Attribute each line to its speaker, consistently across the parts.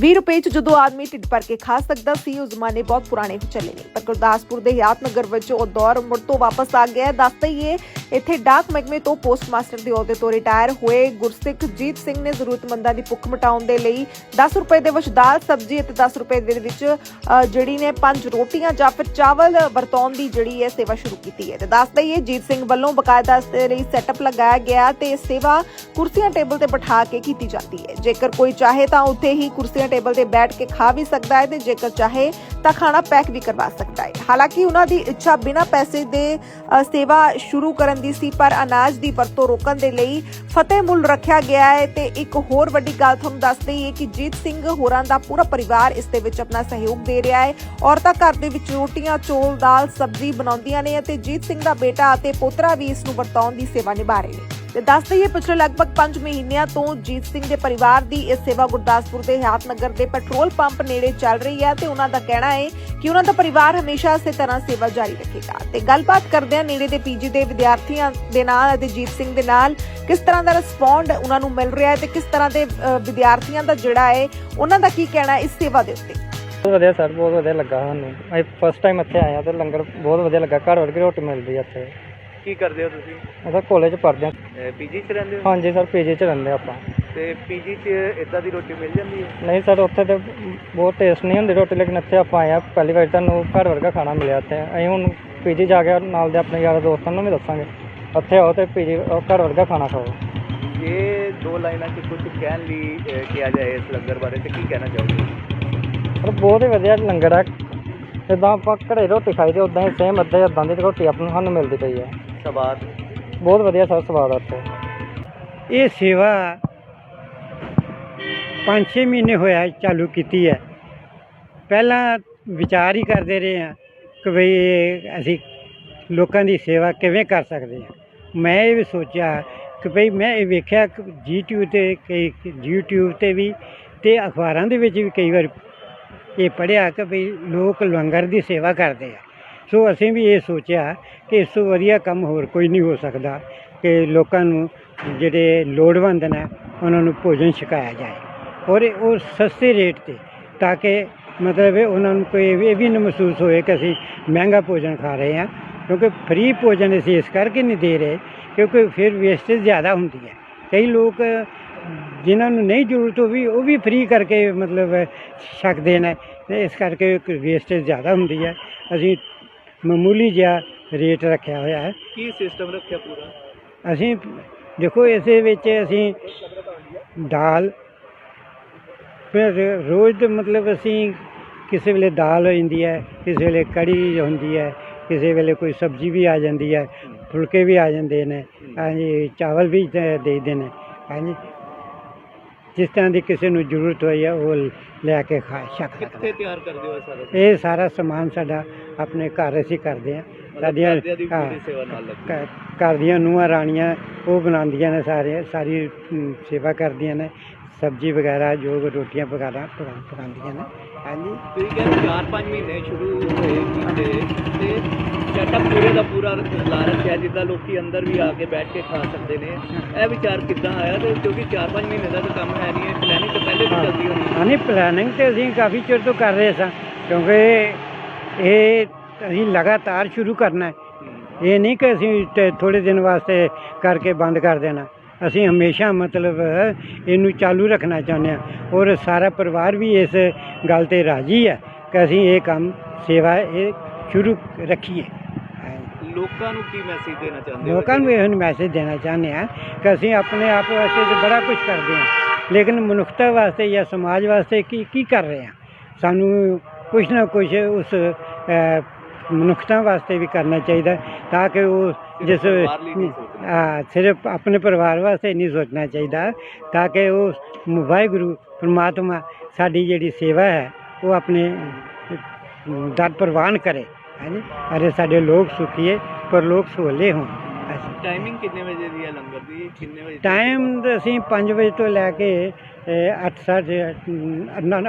Speaker 1: 20 ਰੁਪਏ ਚ ਜਦੋਂ ਆਦਮੀ ਢਿੱਡ ਭਰ ਕੇ ਖਾ ਸਕਦਾ ਸੀ, ਉਹ ਜ਼ਮਾਨੇ ਬਹੁਤ ਪੁਰਾਣੇ ਹੋ ਚੱਲੇ ਨੇ। ਪਰ ਗੁਰਦਾਸਪੁਰ ਦੇ ਹਿਆਤ ਨਗਰ ਵਿੱਚ ਉਹ ਦੌਰ ਮੁੜ ਤੋਂ ਵਾਪਸ ਆ ਗਿਆ ਹੈ। ਦੱਸ ਦਈਏ ਇੱਥੇ ਡਾਕ ਮਹਿਕਮੇ ਤੋਂ ਪੋਸਟ ਮਾਸਟਰ ਦੇ ਅਹੁਦੇ ਤੋਂ ਰਿਟਾਇਰ ਹੋਏ ਗੁਰਸਿੱਖ ਜੀਤ ਸਿੰਘ ਨੇ ਜ਼ਰੂਰਤਮੰਦਾਂ ਦੀ ਭੁੱਖ ਮਿਟਾਉਣ ਦੇ ਲਈ 10 ਰੁਪਏ ਦੇ ਵਿੱਚ ਦਾਲ, ਸਬਜ਼ੀ ਅਤੇ 10 ਰੁਪਏ ਦੇ ਵਿੱਚ ਜਿਹੜੀ ਨੇ ਪੰਜ ਰੋਟੀਆਂ ਜਾਂ ਫਿਰ ਚਾਵਲ ਵਰਤਾਉਣ ਦੀ ਜਿਹੜੀ ਹੈ ਸੇਵਾ ਸ਼ੁਰੂ ਕੀਤੀ ਹੈ। ਤੇ ਦੱਸ ਦਈਏ ਜੀਤ ਸਿੰਘ ਵੱਲੋਂ ਬਕਾਇਦਾ ਇਸ ਦੇ ਲਈ ਸੈਟਅਪ ਲਗਾਇਆ ਗਿਆ ਤੇ ਸੇਵਾ ਕੁਰਸੀਆਂ ਟੇਬਲ ਤੇ ਬਿਠਾ ਕੇ ਕੀਤੀ ਜਾਂਦੀ ਹੈ। ਜੇਕਰ ਕੋਈ ਚਾਹੇ ਤਾਂ ਉੱਥੇ ਹੀ ਕੁਰਸੀਆਂ ਟੇਬਲ ਤੇ ਬੈਠ ਕੇ ਖਾ ਵੀ ਸਕਦਾ ਹੈ ਤੇ ਜੇਕਰ ਚਾਹੇ ਤਾਂ ਖਾਣਾ ਪੈਕ ਵੀ ਕਰਵਾ ਸਕਦਾ ਹੈ। ਹਾਲਾਂਕਿ ਉਹਨਾਂ ਦੀ ਇੱਛਾ ਬਿਨਾਂ ਪੈਸੇ ਦੇ ਸੇਵਾ ਸ਼ੁਰੂ ਕਰਨ ਦੀ ਸੀ, ਪਰ ਅਨਾਜ ਦੀ ਵਰਤੋਂ ਰੋਕਣ ਦੇ ਲਈ ਫਤਿਹ ਮੁੱਲ ਰੱਖਿਆ ਗਿਆ ਹੈ ਤੇ ਇੱਕ ਹੋਰ ਵੱਡੀ ਗੱਲ ਤੁਹਾਨੂੰ ਦੱਸ ਦਈਏ ਕਿ ਜੀਤ ਸਿੰਘ ਹੋਰਾਂ ਦਾ ਪੂਰਾ ਪਰਿਵਾਰ ਇਸ ਦੇ ਵਿੱਚ ਆਪਣਾ ਸਹਿਯੋਗ ਦੇ ਰਿਹਾ ਹੈ। ਔਰਤਾਂ ਘਰ ਦੇ ਵਿੱਚ ਰੋਟੀਆਂ, ਚੋਲ, ਦਾਲ, ਸਬਜ਼ੀ ਬਣਾਉਂਦੀਆਂ ਨੇ ਅਤੇ ਜੀਤ ਸਿੰਘ ਦਾ ਬੇਟਾ ਅਤੇ ਪੋਤਰਾ ਵੀ ਇਸ ਨੂੰ ਵਰਤਾਉਣ ਦੀ ਸੇਵਾ ਨਿਭਾ ਰਹੇ ਨੇ। ਤੇ ਦੱਸ ਦਈਏ, ਪਿਛਲੇ ਲਗਭਗ 5 ਮਹੀਨਿਆਂ ਤੋਂ ਜੀਤ ਸਿੰਘ ਦੇ ਪਰਿਵਾਰ ਦੀ ਇਹ ਸੇਵਾ ਗੁਰਦਾਸਪੁਰ ਦੇ ਨਗਰ ਦੇ ਪੈਟਰੋਲ ਪੰਪ ਨੇੜੇ ਚੱਲ ਰਹੀ ਹੈ ਤੇ ਉਹਨਾਂ ਦਾ ਕਹਿਣਾ ਹੈ ਕਿ ਉਹਨਾਂ ਦਾ ਪਰਿਵਾਰ ਹਮੇਸ਼ਾ ਇਸੇ ਤਰ੍ਹਾਂ ਸੇਵਾ ਜਾਰੀ ਰੱਖੇਗਾ। ਤੇ ਗੱਲਬਾਤ ਕਰਦਿਆਂ ਨੇੜੇ ਦੇ ਪੀਜੀ ਦੇ ਵਿਦਿਆਰਥੀਆਂ ਦੇ ਨਾਲ ਅਤੇ ਜੀਤ ਸਿੰਘ ਦੇ ਨਾਲ ਕਿਸ ਤਰ੍ਹਾਂ ਦਾ ਰਿਸਪੌਂਡ ਉਹਨਾਂ ਨੂੰ ਮਿਲ ਰਿਹਾ ਹੈ ਤੇ ਕਿਸ ਤਰ੍ਹਾਂ ਦੇ ਵਿਦਿਆਰਥੀਆਂ ਦਾ ਜਿਹੜਾ ਹੈ, ਉਹਨਾਂ ਦਾ ਕੀ ਕਹਿਣਾ ਇਸ ਸੇਵਾ ਦੇ ਉੱਤੇ?
Speaker 2: ਬਹੁਤ ਵਧੀਆ ਸਰ ਬਹੁਤ ਵਧੀਆ ਲੱਗਾ ਸਾਨੂੰ। ਅਸੀਂ ਫਸਟ ਟਾਈਮ ਇੱਥੇ ਆਏ ਆ ਤੇ ਲੰਗਰ ਬਹੁਤ ਵਧੀਆ ਲੱਗਾ। ਘਰ ਵਰਗੀ ਰੋਟੀ ਮਿਲਦੀ ਆ ਇੱਥੇ।
Speaker 3: ਕੀ ਕਰਦੇ ਹੋ ਤੁਸੀਂ?
Speaker 2: ਅਸੀਂ ਕਾਲਜ ਪੜ੍ਹਦੇ। ਹਾਂ
Speaker 3: ਪੀਜੀ 'ਚ ਰਹਿੰਦੇ ਹੋ?
Speaker 2: ਹਾਂਜੀ ਸਰ ਪੀਜੀ 'ਚ ਰਹਿੰਦੇ ਆਪਾਂ।
Speaker 3: ਤੇ ਪੀਜੀ 'ਚ ਇਦਾਂ ਦੀ ਰੋਟੀ ਮਿਲ ਜਾਂਦੀ ਹੈ?
Speaker 2: ਨਹੀਂ ਸਰ ਉੱਥੇ ਤੇ ਬਹੁਤ ਟੇਸਟ ਨਹੀਂ ਹੁੰਦੀ ਰੋਟੀ ਲੇਕਿਨ ਇੱਥੇ ਆਪਾਂ ਆਏ ਆ ਪਹਿਲੀ ਵਾਰ ਤੁਹਾਨੂੰ ਘਰ ਵਰਗਾ ਖਾਣਾ ਮਿਲਿਆ ਇੱਥੇ। ਅਸੀਂ ਹੁਣ ਪੀਜੀ ਜਾ ਕੇ ਨਾਲ ਦੇ ਆਪਣੇ ਯਾਰਾਂ ਦੋਸਤਾਂ ਨੂੰ ਵੀ ਦੱਸਾਂਗੇ। ਇੱਥੇ ਆਓ ਤੇ ਪੀਜੀ ਘਰ ਵਰਗਾ ਖਾਣਾ ਖਾਓ।
Speaker 3: ਇਹ ਦੋ ਲਾਈਨਾਂ 'ਚ ਕੁਝ ਕਹਿਣ ਲਈ ਅਹ, ਕਿਹਾ ਜਾਏ ਇਸ ਲੰਗਰ ਬਾਰੇ ਤੇ ਕੀ ਕਹਿਣਾ ਚਾਹੋਗੇ?
Speaker 2: ਪਰ ਬਹੁਤ ਹੀ ਵਧੀਆ ਲੰਗਰ ਆ ਜਿੱਦਾਂ ਆਪਾਂ ਘਰੇ ਰੋਟੀ ਖਾਈਦੀ ਉਦਾਂ ਹੀ ਸੇਮ ਅੱਧੇ ਅੱਦਾਂ ਦੀ ਰੋਟੀ ਆਪਾਂ ਨੂੰ ਸਾਨੂੰ ਮਿਲਦੀ ਪਈ ਹੈ।
Speaker 3: ਸਵਾਦ।
Speaker 2: ਬਹੁਤ ਵਧੀਆ ਸਰ, ਸਵਾਦ ਆ ਇੱਥੇ
Speaker 4: ਇਹ ਸੇਵਾ 5-6 ਮਹੀਨੇ ਹੋਇਆ ਚਾਲੂ ਕੀਤੀ ਹੈ। ਪਹਿਲਾਂ ਵਿਚਾਰ ਹੀ ਕਰਦੇ ਰਹੇ ਹਾਂ ਕਿ ਭਈ ਅਸੀਂ ਲੋਕਾਂ ਦੀ ਸੇਵਾ ਕਿਵੇਂ ਕਰ ਸਕਦੇ ਹਾਂ। ਮੈਂ ਇਹ ਵੀ ਸੋਚਿਆ ਕਿ ਭਈ ਮੈਂ ਇਹ ਵੇਖਿਆ ਕਿ YouTube ਤੇ ਕਈ YouTube ਤੇ ਵੀ ਤੇ ਅਖਬਾਰਾਂ ਦੇ ਵਿੱਚ ਵੀ ਕਈ ਵਾਰ ਇਹ ਪੜ੍ਹਿਆ ਕਿ ਭਈ ਲੋਕ ਲੰਗਰ ਦੀ ਸੇਵਾ ਕਰਦੇ ਆ। ਸੋ ਅਸੀਂ ਵੀ ਇਹ ਸੋਚਿਆ ਕਿ ਇਸ ਤੋਂ ਵਧੀਆ ਕੰਮ ਹੋਰ ਕੋਈ ਨਹੀਂ ਹੋ ਸਕਦਾ ਕਿ ਲੋਕਾਂ ਨੂੰ ਜਿਹੜੇ ਲੋੜਵੰਦ ਨੇ, ਉਹਨਾਂ ਨੂੰ ਭੋਜਨ ਛਕਾਇਆ ਜਾਏ। ਔਰ ਉਹ ਸਸਤੇ ਰੇਟ ਤੇ, ਤਾਂ ਕਿ ਮਤਲਬ ਇਹ ਉਹਨਾਂ ਨੂੰ ਕੋਈ ਇਹ ਵੀ ਨਾ ਮਹਿਸੂਸ ਹੋਏ ਕਿ ਅਸੀਂ ਮਹਿੰਗਾ ਭੋਜਨ ਖਾ ਰਹੇ ਹਾਂ, ਕਿਉਂਕਿ ਫ੍ਰੀ ਭੋਜਨ ਅਸੀਂ ਇਸ ਕਰਕੇ ਨਹੀਂ ਦੇ ਰਹੇ, ਕਿਉਂਕਿ ਫਿਰ ਵੇਸਟੇਜ ਜ਼ਿਆਦਾ ਹੁੰਦੀ ਹੈ। ਕਈ ਲੋਕ ਜਿਨ੍ਹਾਂ ਨੂੰ ਨਹੀਂ ਜ਼ਰੂਰਤ ਉਹ ਵੀ ਉਹ ਵੀ ਫ੍ਰੀ ਕਰਕੇ ਮਤਲਬ ਛਕਦੇ ਨੇ, ਇਸ ਕਰਕੇ ਵੇਸਟੇਜ ਜ਼ਿਆਦਾ ਹੁੰਦੀ ਹੈ। ਅਸੀਂ ਮਾਮੂਲੀ ਜਿਹਾ ਰੇਟ ਰੱਖਿਆ ਹੋਇਆ ਹੈ।
Speaker 3: ਕੀ ਸਿਸਟਮ ਰੱਖਿਆ ਪੂਰਾ?
Speaker 4: ਅਸੀਂ ਦੇਖੋ ਇਸੇ ਵਿੱਚ ਅਸੀਂ ਦਾਲ ਫਿਰ ਰੋਜ਼ ਦੇ ਮਤਲਬ ਅਸੀਂ ਕਿਸੇ ਵੇਲੇ ਦਾਲ ਹੋ ਜਾਂਦੀ ਹੈ ਕਿਸੇ ਵੇਲੇ ਕੜੀ ਹੁੰਦੀ ਹੈ ਕਿਸੇ ਵੇਲੇ ਕੋਈ ਸਬਜ਼ੀ ਵੀ ਆ ਜਾਂਦੀ ਹੈ ਫੁਲਕੇ ਵੀ ਆ ਜਾਂਦੇ ਨੇ ਹਾਂਜੀ ਚਾਵਲ ਵੀ ਦੇ ਦੇਈਦੇ ਨੇ ਹਾਂਜੀ। ਜਿਸ ਤਰ੍ਹਾਂ ਦੀ ਕਿਸੇ ਨੂੰ ਜ਼ਰੂਰਤ ਹੋਈ ਹੈ ਉਹ ਲੈ ਕੇ ਖਾ ਸਕਦਾ
Speaker 3: ਕਿੱਥੇ ਤਿਆਰ ਕਰਦੇ ਹੋ ਇਹ ਸਾਰਾ
Speaker 4: ਇਹ ਸਾਰਾ ਸਮਾਨ ਸਾਡਾ ਆਪਣੇ ਘਰ ਅਸੀਂ ਕਰਦੇ ਹਾਂ। ਸਾਡੀਆਂ ਘਰ ਦੀਆਂ ਨੂੰਹਾਂ ਰਾਣੀਆਂ ਉਹ ਬਣਾਉਂਦੀਆਂ ਨੇ ਸਾਰੇ ਸਾਰੀ ਸੇਵਾ ਕਰਦੀਆਂ ਨੇ। ਸਬਜ਼ੀ ਵਗੈਰਾ ਜੋ ਰੋਟੀਆਂ ਵਗੈਰਾ ਪਕਾ- ਪਕਾਉਂਦੀਆਂ ਨੇ। ਹਾਂਜੀ।
Speaker 3: ਤੁਸੀਂ ਕਹਿੰਦੇ 4-5 ਮਹੀਨੇ ਸ਼ੁਰੂ ਹੋਏ ਕੀਤੇ ਤੇ ਸੈਟਅਪ ਪੂਰੇ ਦਾ ਪੂਰਾ ਲਾ ਰੱਖਿਆ ਜਿੱਦਾਂ ਲੋਕੀ ਅੰਦਰ ਵੀ ਆ ਕੇ ਬੈਠ ਕੇ ਖਾ ਸਕਦੇ ਨੇ। ਇਹ ਵਿਚਾਰ ਕਿੱਦਾਂ ਆਇਆ ਤੇ ਕਿਉਂਕਿ 4-5 ਮਹੀਨੇ ਦਾ ਤਾਂ ਕੰਮ ਹੈ ਨਹੀਂ ਪਲੈਨਿੰਗ ਤਾਂ ਪਹਿਲੇ ਵੀ ਚੱਲਦੀ ਹੋਣੀ।
Speaker 4: ਹਾਂ ਨਹੀਂ ਪਲੈਨਿੰਗ ਤੇ ਅਸੀਂ ਕਾਫੀ ਚਿਰ ਤੋਂ ਕਰ ਰਹੇ ਸਾਂ ਕਿਉਂਕਿ ਇਹ ਅਸੀਂ ਲਗਾਤਾਰ ਸ਼ੁਰੂ ਕਰਨਾ ਹੈ। ਇਹ ਨਹੀਂ ਕਿ ਅਸੀਂ ਥੋੜੇ ਦਿਨ ਵਾਸਤੇ ਕਰਕੇ ਬੰਦ ਕਰ ਦੇਣਾ। ਅਸੀਂ ਹਮੇਸ਼ਾ ਮਤਲਬ ਇਹਨੂੰ ਚਾਲੂ ਰੱਖਣਾ ਚਾਹੁੰਦੇ ਹਾਂ ਔਰ ਸਾਰਾ ਪਰਿਵਾਰ ਵੀ ਇਸ ਗੱਲ ਤੇ ਰਾਜੀ ਹੈ ਕਿ ਅਸੀਂ ਇਹ ਕੰਮ ਸੇਵਾ ਇਹ ਸ਼ੁਰੂ ਰੱਖੀਏ।
Speaker 3: ਲੋਕਾਂ ਨੂੰ ਕੀ ਮੈਸੇਜ ਦੇਣਾ ਚਾਹੁੰਦੇ ਹੋ?
Speaker 4: ਲੋਕਾਂ ਨੂੰ ਇਹ ਮੈਸੇਜ ਦੇਣਾ ਚਾਹੁੰਦੇ ਹਾਂ ਕਿ ਅਸੀਂ ਆਪਣੇ ਆਪ ਵਾਸਤੇ ਤਾਂ ਬੜਾ ਕੁਝ ਕਰਦੇ ਹਾਂ ਲੇਕਿਨ ਮਨੁੱਖਤਾ ਵਾਸਤੇ ਜਾਂ ਸਮਾਜ ਵਾਸਤੇ ਕੀ ਕੀ ਕਰ ਰਹੇ ਹਾਂ? ਸਾਨੂੰ ਕੁਝ ਨਾ ਕੁਝ ਉਸ ਮਨੁੱਖਤਾ ਵਾਸਤੇ ਵੀ ਕਰਨਾ ਚਾਹੀਦਾ ਤਾਂ ਕਿ ਉਹ ਜਿਸ ਸਿਰਫ ਆਪਣੇ ਪਰਿਵਾਰ ਵਾਸਤੇ ਨਹੀਂ ਸੋਚਣਾ ਚਾਹੀਦਾ ਤਾਂ ਕਿ ਉਹ ਵਾਹਿਗੁਰੂ ਪ੍ਰਮਾਤਮਾ ਸਾਡੀ ਜਿਹੜੀ ਸੇਵਾ ਹੈ ਉਹ ਆਪਣੇ ਦਰ ਪ੍ਰਵਾਨ ਕਰੇ। ਹਾਂਜੀ ਅਰੇ ਸਾਡੇ ਲੋਕ ਸੁਖੀਏ ਪਰ ਲੋਕ ਸੋਲੇ ਹੋਣ
Speaker 3: ਟਾਈਮਿੰਗ ਕਿੰਨੇ ਵਜੇ ਦੀ ਹੈ ਲੰਗਰ ਦੀ ਕਿੰਨੇ ਵਜੇ?
Speaker 4: ਟਾਈਮ ਅਸੀਂ 5 ਵਜੇ ਤੋਂ ਲੈ ਕੇ 8 ਸਾਢੇ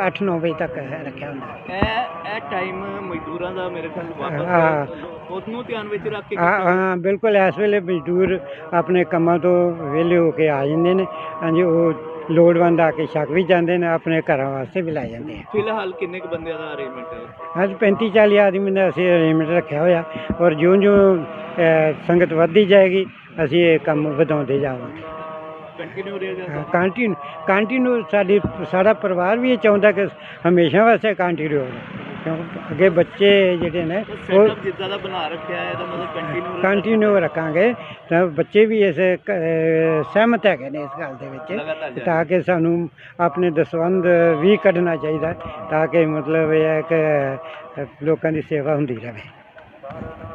Speaker 4: 8 9 ਵਜੇ ਤੱਕ ਰੱਖਿਆ ਹੁੰਦਾ।
Speaker 3: ਇਹ ਇਹ ਟਾਈਮ ਮਜ਼ਦੂਰਾਂ ਦਾ ਮੇਰੇ ਖਿਆਲ। ਵਾਪਸ ਉਸ ਨੂੰ ਧਿਆਨ ਵਿੱਚ ਰੱਖ ਕੇ
Speaker 4: ਹਾਂ ਹਾਂ? ਬਿਲਕੁਲ ਇਸ ਵੇਲੇ ਮਜ਼ਦੂਰ ਆਪਣੇ ਕੰਮਾਂ ਤੋਂ ਵਿਹਲੇ ਹੋ ਕੇ ਆ ਜਾਂਦੇ ਨੇ। ਹਾਂਜੀ ਉਹ ਲੋੜਵੰਦ ਆ ਕੇ ਛਕ ਵੀ ਜਾਂਦੇ ਨੇ ਆਪਣੇ ਘਰਾਂ ਵਾਸਤੇ ਵੀ ਲੈ ਜਾਂਦੇ ਆ।
Speaker 3: ਫਿਲਹਾਲ ਕਿੰਨੇ ਕੁ ਬੰਦਿਆਂ ਦਾ ਅਰੇਂਜਮੈਂਟ ਹੈ?
Speaker 4: ਅੱਜ 35 40 ਆਦਮੀ ਦਾ ਅਸੀਂ ਅਰੇਂਜਮੈਂਟ ਰੱਖਿਆ ਹੋਇਆ। ਔਰ ਜਿਉਂ-ਜਿਉਂ ਸੰਗਤ ਵੱਧਦੀ ਜਾਏਗੀ ਅਸੀਂ ਇਹ ਕੰਮ ਵਧਾਉਂਦੇ ਜਾਵਾਂਗੇ।
Speaker 3: ਕੰਟੀਨਿਊ ਰਹੇਗਾ
Speaker 4: ਕੰਟੀਨਿਊ ਕੰਟੀਨਿਊ ਸਾਡੀ ਸਾਡਾ ਪਰਿਵਾਰ ਵੀ ਇਹ ਚਾਹੁੰਦਾ ਕਿ ਹਮੇਸ਼ਾ ਵਾਸਤੇ ਕੰਟੀਨਿਊ ਰਹੇ। ਕਿਉਂਕਿ ਅੱਗੇ ਬੱਚੇ ਜਿਹੜੇ ਨੇ ਉਹ
Speaker 3: ਸੈਟਅਪ ਜਿੱਦਾਂ ਦਾ ਬਣਾ ਰੱਖਿਆ ਹੈ ਇਹਦਾ ਮਤਲਬ ਕੰਟੀਨਿਊ
Speaker 4: ਕੰਟੀਨਿਊ ਰੱਖਾਂਗੇ ਤਾਂ ਬੱਚੇ ਵੀ ਇਸ ਕ- ਅਹ ਸਹਿਮਤ ਹੈਗੇ ਨੇ ਇਸ ਗੱਲ ਦੇ
Speaker 3: ਲਗਾਤਾਰ
Speaker 4: ਵਿੱਚ
Speaker 3: ਜਾਰੀ।
Speaker 4: ਤਾਂ ਕਿ ਸਾਨੂੰ ਆਪਣੇ ਦਸਵੰਧ ਵੀ ਕੱਢਣਾ ਚਾਹੀਦਾ ਤਾਂ ਕਿ ਮਤਲਬ ਇਹ ਹੈ ਕਿ ਲੋਕਾਂ ਦੀ ਸੇਵਾ ਹੁੰਦੀ ਰਹੇ